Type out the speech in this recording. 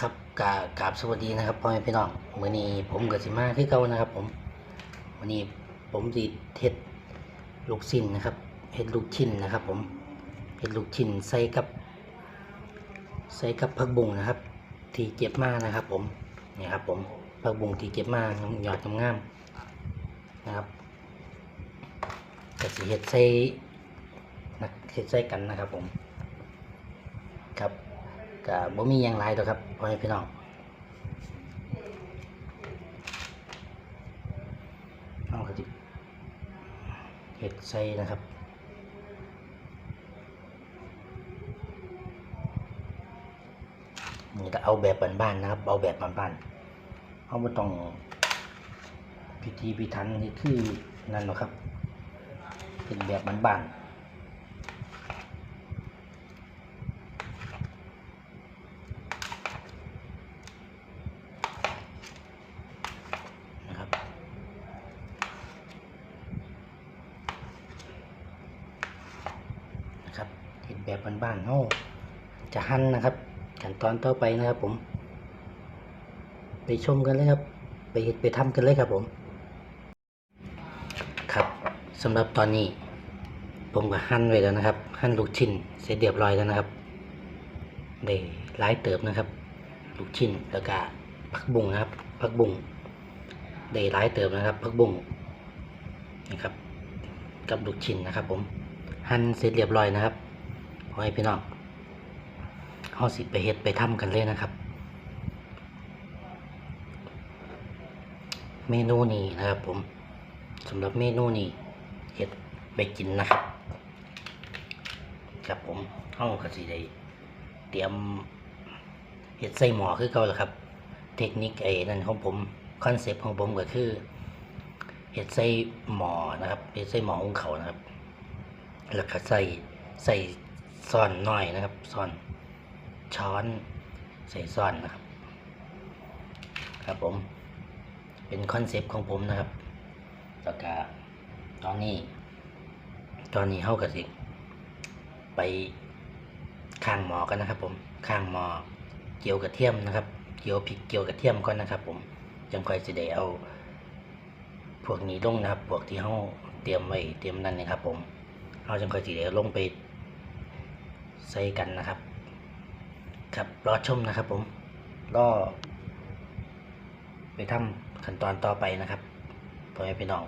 ครับกาบกาบสวัสดีนะครับพ่อแม่พี่น้องมื้อนี้ผมกับสิมาคือเก่านะครับ ผมมื้อนี้ผมสิเฮ็ดลูกชิ้นนะครับเฮ็ดลูกชิ้นนะครับ ผมเฮ็ดลูกชิ้นใส่กับใส่กับผักบุ้งนะครับ ที่เก็บมานะครับ ผมนี่ครับ ผมผักบุ้งที่เก็บมาหยอดงามๆนะครับก็สิเฮ็ดใส่นะเฮ็ดใส่กันนะครับ ผมครับ ก็บ่มีหยังหลายดอกครับพ่อแม่พี่น้องเอาก็สิเฮ็ดใส่นะครับนี่ก็เอาแบบบ้านๆนะครับ เอาแบบบ้านๆเอาไม่ต้องพิธีพิธันนี่คือนั่นหรอกครับ เป็นแบบบ้านๆนะครับ นะครับ เห็นแบบบ้านๆเขาจะหั่นนะครับขั้นตอนต่อไปนะครับผม ไปชมกันเลยครับ ไปเฮ็ดไปทำกันเลยครับผม ครับสำหรับตอนนี้ ผมก็หั่นไว้แล้วนะครับ หั่นลูกชิ้นเสร็จเรียบร้อยแล้วนะครับได้หลายเติบนะครับ ลูกชิ้นแล้วก็ผักบุ้งนะครับผักบุ้งได้หลายเติบนะครับผักบุ้งนะครับ กับลูกชิ้นนะครับ ผมหั่นเสร็จเรียบร้อยนะครับ ขอให้พี่น้องเอาสิไปเฮ็ดไปทำกันเลยนะครับ เมนูนี้นะครับผมสำหรับเมนูนี้เฮ็ดไปกินนะครับ ครับผมเฮาก็สิได้เตรียมเฮ็ดใส่หม้อคือเก่าแหละครับ เทคนิคไอ้นั่นของผมคอนเซปต์ของผมก็คือเฮ็ดใส่หม้อนะครับเฮ็ดใส่หม้อหุงข้านะครับ แล้วก็ใส่ใส่ ซ่อนหน้อยนะครับซ่อนช้อนใส่ซ่อนนะครับ ครับผม เป็นคอนเซปต์ของผมนะครับแล้วก็ตอนนี้ ตอนนี้เฮากับสิ ไปข้างหมอกันนะครับ ผมข้างหมอเกี่ยวกระเทียมนะครับ เกี่ยวพริกเกี่ยวกระเทียมก่อนนะครับ ผมจังค่อยสิได้เอาพวกนี้ลงนะครับ พวกที่เฮาเตรียมไว้เตรียมนั่นนะครับ ผมเฮาจังค่อยสิได้ลงไป ใส่กันนะครับ ครับรอชมนะครับผมรอไปทำขั้นตอนต่อไปนะครับพ่อแม่พี่น้อง